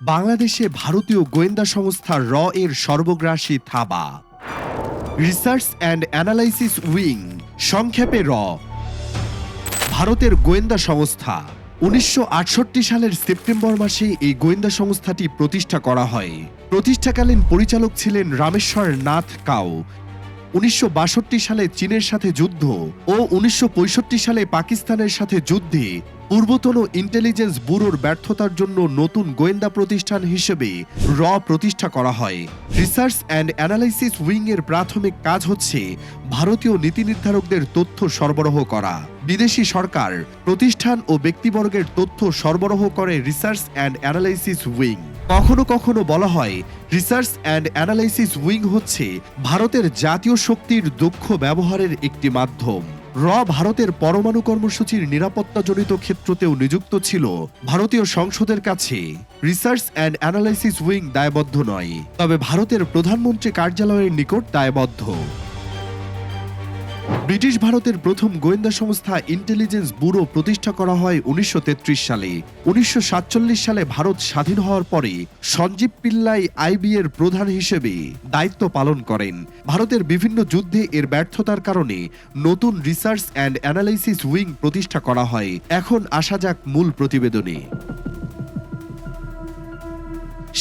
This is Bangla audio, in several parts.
বাংলাদেশে ভারতীয় গোয়েন্দা সংস্থা র এর সর্বগ্রাসী থাবা। রিসার্চ অ্যান্ড অ্যানালাইসিস উইং সংক্ষেপে র। ভারতের গোয়েন্দা সংস্থা। উনিশশো আটষট্টি সালের সেপ্টেম্বর মাসে এই গোয়েন্দা সংস্থাটি প্রতিষ্ঠা করা হয়। প্রতিষ্ঠাকালীন পরিচালক ছিলেন রামেশ্বর নাথ কাও উনিশশো বাষট্টি সালে চীনের সাথে যুদ্ধ ও উনিশশো পঁয়ষট্টি সালে পাকিস্তানের সাথে যুদ্ধে পূর্বতন ইন্টেলিজেন্স ব্যুরোর ব্যর্থতার জন্য নতুন গোয়েন্দা প্রতিষ্ঠান হিসেবে র প্রতিষ্ঠা করা হয়। রিসার্চ অ্যান্ড অ্যানালাইসিস উইং এর প্রাথমিক কাজ হচ্ছে ভারতীয় নীতি নির্ধারকদের তথ্য সরবরাহ করা। বিদেশি সরকার, প্রতিষ্ঠান ও ব্যক্তিবর্গের তথ্য সরবরাহ করে রিসার্চ অ্যান্ড অ্যানালাইসিস উইং। কখনো কখনো বলা হয়, রিসার্চ অ্যান্ড অ্যানালাইসিস উইং হচ্ছে ভারতের জাতীয় শক্তির দক্ষ ব্যবহারের একটি মাধ্যম। র ভারতের পরমাণু কর্মসূচির নিরাপত্তাজনিত ক্ষেত্রতেও নিযুক্ত ছিল ভারতীয় সংসদের কাছে। রিসার্চ অ্যান্ড অ্যানালাইসিস উইং দায়বদ্ধ নয়, তবে ভারতের প্রধানমন্ত্রী কার্যালয়ের নিকট দায়বদ্ধ। ব্রিটিশ ভারতের প্রথম গোয়েন্দা সংস্থা ইন্টেলিজেন্স ব্যুরো প্রতিষ্ঠা করা হয় উনিশশো তেত্রিশ সালে। উনিশশো সাতচল্লিশ সালে ভারত স্বাধীন হওয়ার পরে সঞ্জীব পিল্লাই আইবি এর প্রধান হিসেবে দায়িত্ব পালন করেন। ভারতের বিভিন্ন যুদ্ধে এর ব্যর্থতার কারণে নতুন রিসার্চ অ্যান্ড অ্যানালাইসিস উইং প্রতিষ্ঠা করা হয়। এখন আসা যাক মূল প্রতিবেদনে।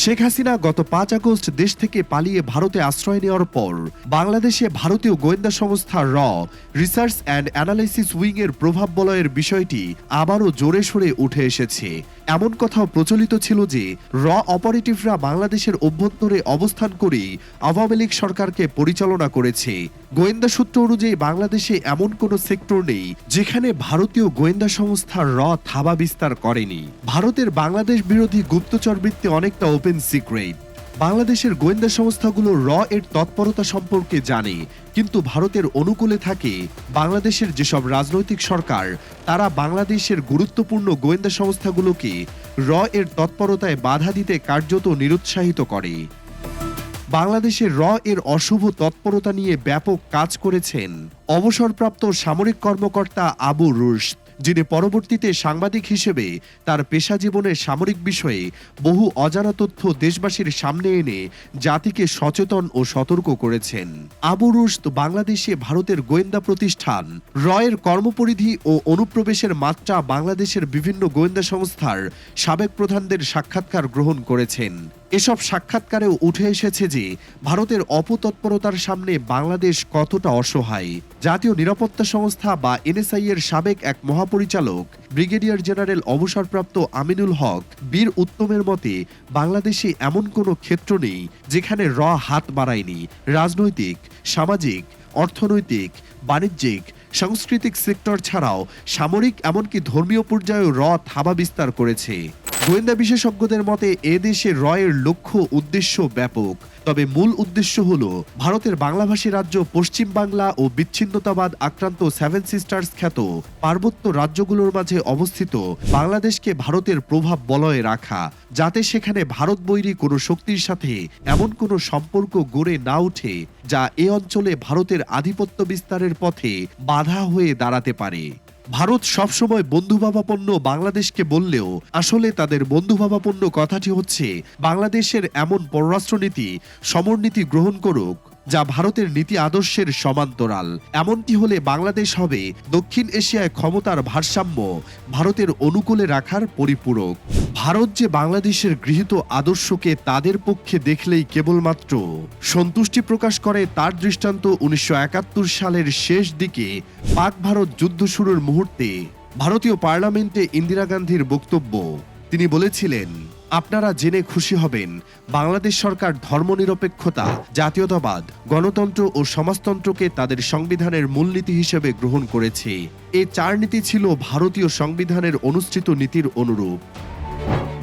শেখ হাসিনা গত পাঁচ আগস্ট দেশ থেকে পালিয়ে ভারতে আশ্রয় নেওয়ার পর বাংলাদেশে ভারতীয় গোয়েন্দা সংস্থা র রিসার্চ অ্যান্ড অ্যানালাইসিস উইং এর প্রভাব বলয়ের বিষয়টি আবারও জোরে সোরে উঠে এসেছে। এমন কথাও প্রচলিত ছিল যে, র অপারেটিভরা বাংলাদেশের অভ্যন্তরে অবস্থান করে আওয়ামী লীগ সরকারকে পরিচালনা করেছে। গোয়েন্দা সূত্র অনুযায়ী বাংলাদেশে এমন কোনো সেক্টর নেই যেখানে ভারতীয় গোয়েন্দা সংস্থা র থাবা বিস্তার করেনি। ভারতের বাংলাদেশ বিরোধী গুপ্তচর বৃত্তি অনেকটা ওপেন সিক্রেট বাংলাদেশের গোয়েন্দা সংস্থাগুলো র এর তৎপরতা সম্পর্কে জানে, কিন্তু ভারতের অনুকূলে থাকে বাংলাদেশের যেসব রাজনৈতিক সরকার, তারা বাংলাদেশের গুরুত্বপূর্ণ গোয়েন্দা সংস্থাগুলোকে র এর তৎপরতায় বাধা দিতে কার্যত নিরুৎসাহিত করে। বাংলাদেশের র এর অশুভ তৎপরতা নিয়ে ব্যাপক কাজ করেছেন অবসরপ্রাপ্ত সামরিক কর্মকর্তা আবু রুশ যিনি পরবর্তীতে সাংবাদিক হিসেবে তার পেশা জীবনে সামরিক বিষয়ে বহু অজানা তথ্য দেশবাসীর সামনে এনে জাতিকে সচেতন ও সতর্ক করেছেন। আবু রুশত বাংলাদেশে ভারতের গোয়েন্দা প্রতিষ্ঠান রয়ের কর্মপরিধি ও অনুপ্রবেশের মাত্রা বাংলাদেশের বিভিন্ন গোয়েন্দা সংস্থার সাবেক প্রধানদের সাক্ষাৎকার গ্রহণ করেছেন। এসব সাক্ষাৎকারেও উঠে এসেছে যে ভারতের অপতৎপরতার সামনে বাংলাদেশ কতটা অসহায়। জাতীয় নিরাপত্তা সংস্থা বা এনএসআই এর সাবেক এক মহাপরিচালক, ব্রিগেডিয়ার জেনারেল অবসরপ্রাপ্ত আমিনুল হক, বীর উত্তমের মতে বাংলাদেশে এমন কোনো ক্ষেত্র নেই যেখানে র হাত বাড়ায়নি। রাজনৈতিক, সামাজিক, অর্থনৈতিক, বাণিজ্যিক, সাংস্কৃতিক সেক্টর ছাড়াও সামরিক এমনকি ধর্মীয় পর্যায়েও র থাবা বিস্তার করেছে। গোয়েন্দা বিশেষজ্ঞদের মতে, এ দেশে রয়ের লক্ষ্য উদ্দেশ্য ব্যাপক। তবে মূল উদ্দেশ্য হল, ভারতের বাংলাভাষী রাজ্য পশ্চিম বাংলা ও বিচ্ছিন্নতাবাদ আক্রান্ত সেভেন সিস্টার্স খ্যাত পার্বত্য রাজ্যগুলোর মাঝে অবস্থিত বাংলাদেশকে ভারতের প্রভাব বলয়ে রাখা, যাতে সেখানে ভারত বৈরী কোনো শক্তির সাথে এমন কোনো সম্পর্ক গড়ে না ওঠে, যা এ অঞ্চলে ভারতের আধিপত্য বিস্তারের পথে বাধা হয়ে দাঁড়াতে পারে। ভারত সবসময় বন্ধুভাবাপন্ন বাংলাদেশকে বললেও আসলে তাদের বন্ধুভাবাপন্ন কথাটি হচ্ছে, বাংলাদেশের এমন পররাষ্ট্রনীতি, সমরনীতি গ্রহণ করুক। যা ভারতের নীতি আদর্শের সমান্তরাল। এমনটি হলে বাংলাদেশ হবে দক্ষিণ এশিয়ায় ক্ষমতার ভারসাম্য ভারতের অনুকূলে রাখার পরিপূরক। ভারত যে বাংলাদেশের গৃহীত আদর্শকে তাদের পক্ষে দেখলেই কেবলমাত্র সন্তুষ্টি প্রকাশ করে তার দৃষ্টান্ত উনিশশো একাত্তর সালের শেষ দিকে পাক ভারত যুদ্ধ শুরুর মুহূর্তে ভারতীয় পার্লামেন্টে ইন্দিরা গান্ধীর বক্তব্য। তিনি বলেছিলেন আপনারা জেনে খুশি হবেন, বাংলাদেশ সরকার ধর্মনিরপেক্ষতা, জাতীয়তাবাদ, গণতন্ত্র ও সমাজতন্ত্রকে তাদের সংবিধানের মূলনীতি হিসেবে গ্রহণ করেছে। এ চার নীতি ছিল ভারতীয় সংবিধানের অনুষ্ঠিত নীতির অনুরূপ।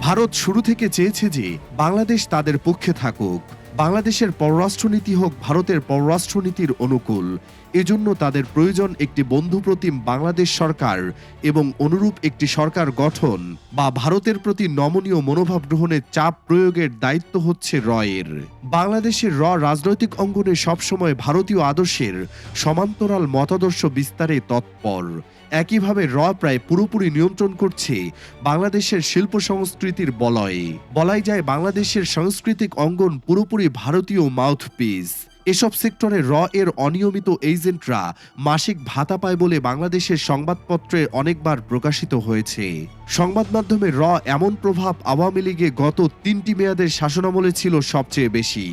ভারত শুরু থেকে চেয়েছে যে বাংলাদেশ তাদের পক্ষে থাকুক। বাংলাদেশের পররাষ্ট্রনীতি হোক ভারতের পররাষ্ট্রনীতির অনুকূল। এজন্য তাদের প্রয়োজন একটি বন্ধুপ্রতিম বাংলাদেশ সরকার এবং অনুরূপ একটি সরকার গঠন বা ভারতের প্রতি নমনীয় মনোভাব গ্রহণের চাপ প্রয়োগের দায়িত্ব হচ্ছে রয়ের। বাংলাদেশের র রাজনৈতিক অঙ্গনে সবসময় ভারতীয় আদর্শের, সমান্তরাল মতাদর্শ বিস্তারে তৎপর। একইভাবে র প্রায় পুরোপুরি নিয়ন্ত্রণ করছে বাংলাদেশের শিল্প সংস্কৃতির বলয়ে। বলাই যায় বাংলাদেশের সাংস্কৃতিক অঙ্গন পুরোপুরি ভারতীয় মাউথপিস। এসব সেক্টরে র এর অনিয়মিত এজেন্টরা মাসিক ভাতা পায় বলে বাংলাদেশের সংবাদপত্রে অনেকবার প্রকাশিত হয়েছে। সংবাদ মাধ্যমে র এমন প্রভাব আওয়ামী লীগে গত তিনটি মেয়াদের শাসনামলে ছিল সবচেয়ে বেশি।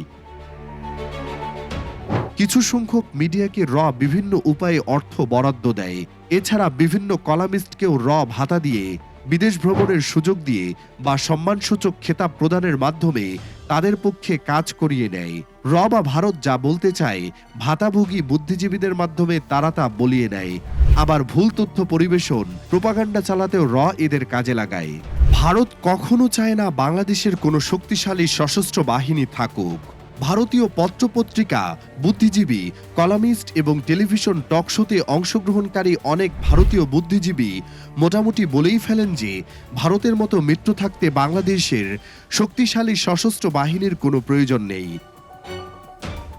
কিছু সংখ্যক মিডিয়াকে র বিভিন্ন উপায়ে অর্থ বরাদ্দ দেয়। এছাড়া বিভিন্ন কলামিস্টকেও র ভাতা দিয়ে, বিদেশ ভ্রমণের সুযোগ দিয়ে বা সম্মানসূচক খেতাব প্রদানের মাধ্যমে তাদের পক্ষে কাজ করিয়ে নেয়। র বা ভারত যা বলতে চায়, ভাতাভোগী বুদ্ধিজীবীদের মাধ্যমে তারা তা বলিয়ে নেয়। আবার ভুল তথ্য পরিবেশন, প্রোপাগান্ডা চালাতেও র এদের কাজে লাগায়। ভারত কখনো চায় না বাংলাদেশের কোনো শক্তিশালী সশস্ত্র বাহিনী থাকুক। ভারতীয় পত্রপত্রিকা, বুদ্ধিজীবী, কলামিস্ট এবং টেলিভিশন টক শোতে অংশগ্রহণকারী অনেক ভারতীয় বুদ্ধিজীবী মোটামুটি বলেই ফেলেন যে, ভারতের মতো মিত্র থাকতে বাংলাদেশের শক্তিশালী সশস্ত্র বাহিনীর কোনো প্রয়োজন নেই।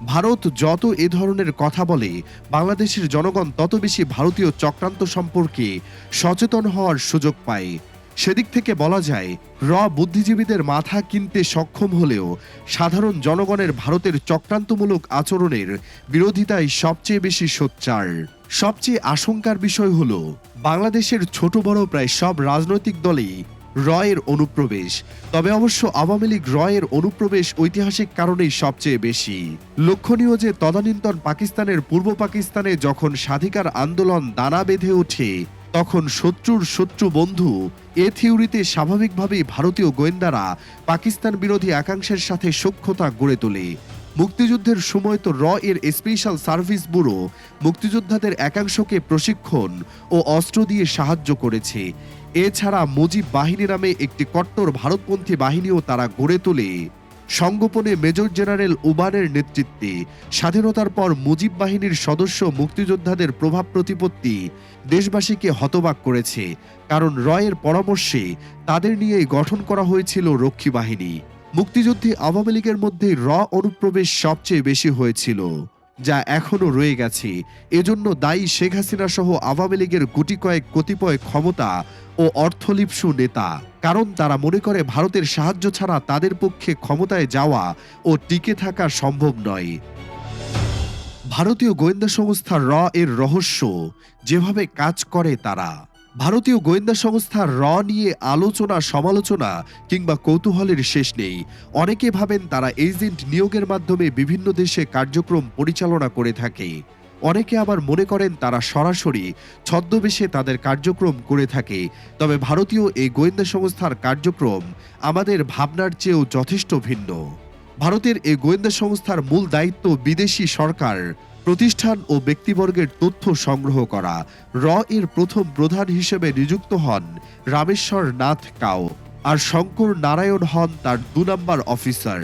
ভারত যত এ ধরনের কথা বলে, বাংলাদেশের জনগণ তত বেশি ভারতীয় চক্রান্ত সম্পর্কে সচেতন হওয়ার সুযোগ পায়। সেদিক থেকে বলা যায়, র বুদ্ধিজীবীদের মাথা কিনতে সক্ষম হলেও সাধারণ জনগণের ভারতের চক্রান্তমূলক আচরণের বিরোধিতায় সবচেয়ে বেশি সোচ্চার। সবচেয়ে আশঙ্কার বিষয় হল, বাংলাদেশের ছোট বড় প্রায় সব রাজনৈতিক দলেই রয়ের অনুপ্রবেশ, তবে অবশ্য আওয়ামী লীগ রয়ের অনুপ্রবেশ ঐতিহাসিক কারণেই সবচেয়ে বেশি। লক্ষণীয় যে তদানীন্তন পাকিস্তানের পূর্ব পাকিস্তানে যখন স্বাধিকার আন্দোলন দানা বেঁধে ওঠে তখন শত্রুর শত্রু বন্ধু, এ থিওরিতে স্বাভাবিকভাবেই ভারতীয় গোয়েন্দারা পাকিস্তান বিরোধী একাংশের সাথে সখ্যতা গড়ে তোলে। মুক্তিযুদ্ধের সময় তো র এর স্পেশাল সার্ভিস ব্যুরো মুক্তিযোদ্ধাদের একাংশকে প্রশিক্ষণ ও অস্ত্র দিয়ে সাহায্য করেছে। এছাড়া মুজিব বাহিনী নামে একটি কট্টর ভারতপন্থী বাহিনীও তারা গড়ে তোলে। সংগোপনে মেজর জেনারেল উবানের নেতৃত্বে স্বাধীনতার পর মুজিব বাহিনীর সদস্য মুক্তিযোদ্ধাদের প্রভাব প্রতিপত্তি দেশবাসীকে হতবাক করেছে, কারণ রয়ের পরামর্শে তাদের নিয়েই গঠন করা হয়েছিল রক্ষী বাহিনী। মুক্তিযুদ্ধে আওয়ামী লীগের মধ্যে র অনুপ্রবেশ সবচেয়ে বেশি হয়েছিল, যা এখনও রয়ে গেছে। এজন্য দায়ী শেখ হাসিনা সহ আওয়ামী লীগের গুটি কয়েক কতিপয় ক্ষমতা ও অর্থলিপসু নেতা কারণ তারা মনে করে ভারতের সাহায্য ছাড়া তাদের পক্ষে ক্ষমতায় যাওয়া ও টিকে থাকা সম্ভব নয়। ভারতীয় গোয়েন্দা সংস্থা র এর রহস্য, যেভাবে কাজ করে তারা। ভারতীয় গোয়েন্দা সংস্থা র নিয়ে আলোচনা, সমালোচনা কিংবা কৌতূহলের শেষ নেই। অনেকে ভাবেন তারা এজেন্ট নিয়োগের মাধ্যমে বিভিন্ন দেশে কার্যক্রম পরিচালনা করে থাকে। অনেকে আবার মনে করেন তারা সরাসরি ছদ্মবেশে তাদের কার্যক্রম করে থাকে। তবে ভারতীয় এই গোয়েন্দা সংস্থার কার্যক্রম আমাদের ভাবনার চেয়েও যথেষ্ট ভিন্ন। ভারতের এই গোয়েন্দা সংস্থার মূল দায়িত্ব বিদেশি সরকার, প্রতিষ্ঠান ও ব্যক্তিবর্গের তথ্য সংগ্রহ করা। র এর প্রথম প্রধান হিসেবে নিযুক্ত হন রামেশ্বর নাথ কাও, আর শঙ্কর নারায়ণ হন তার দু নম্বর অফিসার।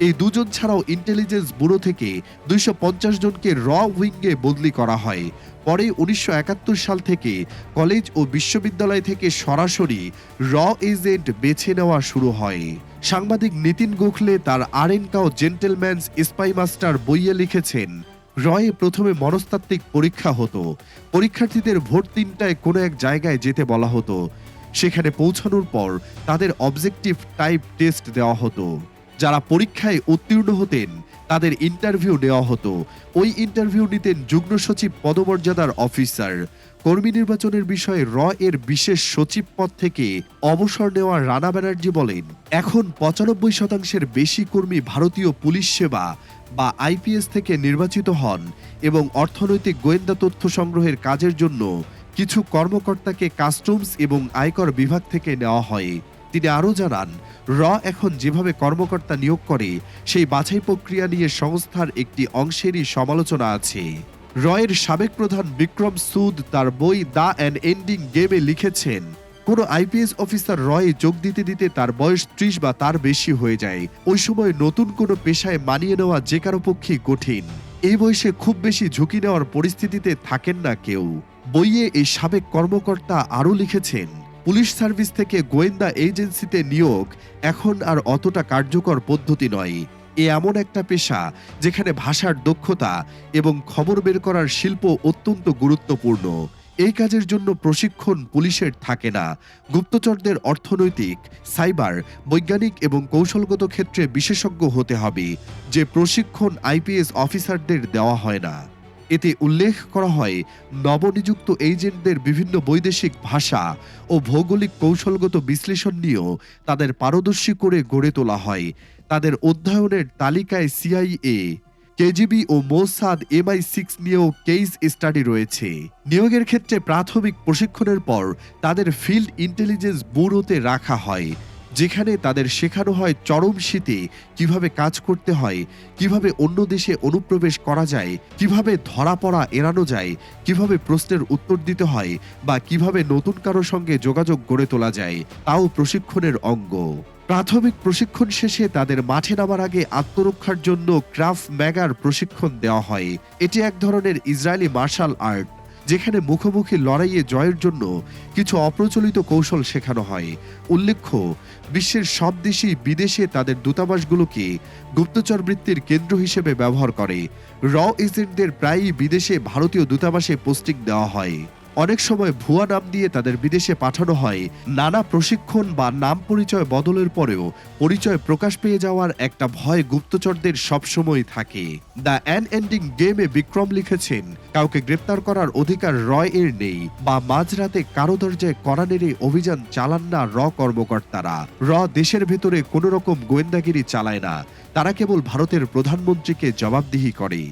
এই দুজন ছাড়াও ইন্টেলিজেন্স ব্যুরো থেকে দুইশো পঞ্চাশ জনকে র উইংয়ে বদলি করা হয়। পরে উনিশশো একাত্তর সাল থেকে কলেজ ও বিশ্ববিদ্যালয় থেকে সরাসরি র এজেন্ট বেছে নেওয়া শুরু হয়। সাংবাদিক নিতিন গোখলে তার আরেনকাও জেন্টেলম্যানস স্পাই মাস্টার বইয়ে লিখেছেন, রয়ে প্রথমে মনস্তাত্ত্বিক পরীক্ষা হতো। পরীক্ষার্থীদের ভোট তিনটায় কোনো এক জায়গায় যেতে বলা হতো। সেখানে পৌঁছানোর পর তাদের অবজেক্টিভ টাইপ টেস্ট দেওয়া হতো। যারা পরীক্ষায় উত্তীর্ণ হতেন, তাদের ইন্টারভিউ নেওয়া হতো। ওই ইন্টারভিউ নিতেন যুগ্ম সচিব পদমর্যাদার অফিসার কর্মী নির্বাচনের বিষয়ে র এর বিশেষ সচিব পদ থেকে অবসর নেওয়া রানা ব্যানার্জি বলেন, এখন পঁচানব্বই শতাংশের বেশি কর্মী ভারতীয় পুলিশ সেবা বা আইপিএস থেকে নির্বাচিত হন এবং অর্থনৈতিক গোয়েন্দা তথ্য সংগ্রহের কাজের জন্য কিছু কর্মকর্তাকে কাস্টমস এবং আয়কর বিভাগ থেকে নেওয়া হয়। তিনি আরও জানান, র এখন যেভাবে কর্মকর্তা নিয়োগ করে, সেই বাছাই প্রক্রিয়া নিয়ে সংস্থার একটি অংশেরই সমালোচনা আছে। রয়ের সাবেক প্রধান বিক্রম সুদ তার বই দ্য অ্যান্ড এন্ডিং গেমে লিখেছেন, কোনো আইপিএস অফিসার রয়ে যোগ দিতে দিতে তার বয়স ত্রিশ বা তার বেশি হয়ে যায়। ওই সময় নতুন কোনো পেশায় মানিয়ে নেওয়া যে কারও পক্ষেই কঠিন। এই বয়সে খুব বেশি ঝুঁকি নেওয়ার পরিস্থিতিতে থাকেন না কেউ। বইয়ে এই সাবেক কর্মকর্তা আরও লিখেছেন পুলিশ সার্ভিস থেকে গোয়েন্দা এজেন্সিতে নিয়োগ এখন আর অতটা কার্যকর পদ্ধতি নয়। এ এমন একটা পেশা যেখানে ভাষার দক্ষতা এবং খবর বের করার শিল্প অত্যন্ত গুরুত্বপূর্ণ। এই কাজের জন্য প্রশিক্ষণ পুলিশের থাকে না। গুপ্তচরদের অর্থনৈতিক, সাইবার, বৈজ্ঞানিক এবং কৌশলগত ক্ষেত্রে বিশেষজ্ঞ হতে হবে, যে প্রশিক্ষণ আইপিএস অফিসারদের দেওয়া হয় না। এতে উল্লেখ করা হয়, নবনিযুক্ত এজেন্টদের বিভিন্ন বৈদেশিক ভাষা ও ভৌগোলিক কৌশলগত বিশ্লেষণ নিয়েও তাদের পারদর্শী করে গড়ে তোলা হয়। তাদের অধ্যয়নের তালিকায় সিআইএ কেজিবি ও মোসাদ এমআই সিক্স নিয়েও কেস স্টাডি রয়েছে। নিয়োগের ক্ষেত্রে প্রাথমিক প্রশিক্ষণের পর তাদের ফিল্ড ইন্টেলিজেন্স ব্যুরোতে রাখা হয়। যেখানে তাদের শেখানো হয় চরম শীতে কীভাবে কাজ করতে হয়, কীভাবে অন্য দেশে অনুপ্রবেশ করা যায়, কীভাবে ধরা পড়া এড়ানো যায়, কীভাবে প্রশ্নের উত্তর দিতে হয় বা কীভাবে নতুন কারও সঙ্গে যোগাযোগ গড়ে তোলা যায়, তাও প্রশিক্ষণের অঙ্গ। প্রাথমিক প্রশিক্ষণ শেষে তাদের মাঠে নামার আগে আত্মরক্ষার জন্য ক্রাফ ম্যাগার প্রশিক্ষণ দেওয়া হয়। এটি এক ধরনের ইসরায়েলি মার্শাল আর্ট। যেখানে মুখোমুখি লড়াইয়ে জয়ের জন্য কিছু অপ্রচলিত কৌশল শেখানো হয়। উল্লেখ্য, বিশ্বের সব দেশই বিদেশে তাদের দূতাবাসগুলোকে গুপ্তচর বৃত্তির কেন্দ্র হিসেবে ব্যবহার করে। র এজেন্টদের প্রায়ই বিদেশে ভারতীয় দূতাবাসে পোস্টিং দেওয়া হয়। অনেক সময় ভুয়া নাম দিয়ে তাদের বিদেশে পাঠানো হয়। নানা প্রশিক্ষণ বা নাম পরিচয় বদলের পরেও পরিচয় প্রকাশ পেয়ে যাওয়ার একটা ভয় গুপ্তচরদের সবসময় থাকে। দ্য অ্যান এন্ডিং গেমে বিক্রম লিখেছেন, কাউকে গ্রেপ্তার করার অধিকার রয় এর নেই বা মাঝরাতে কারও দরজায় কড়া নেড়ে অভিযান চালান না র কর্মকর্তারা। র দেশের ভেতরে কোনো রকম গোয়েন্দাগিরি চালায় না। তারা কেবল ভারতের প্রধানমন্ত্রীকে জবাবদিহি করে।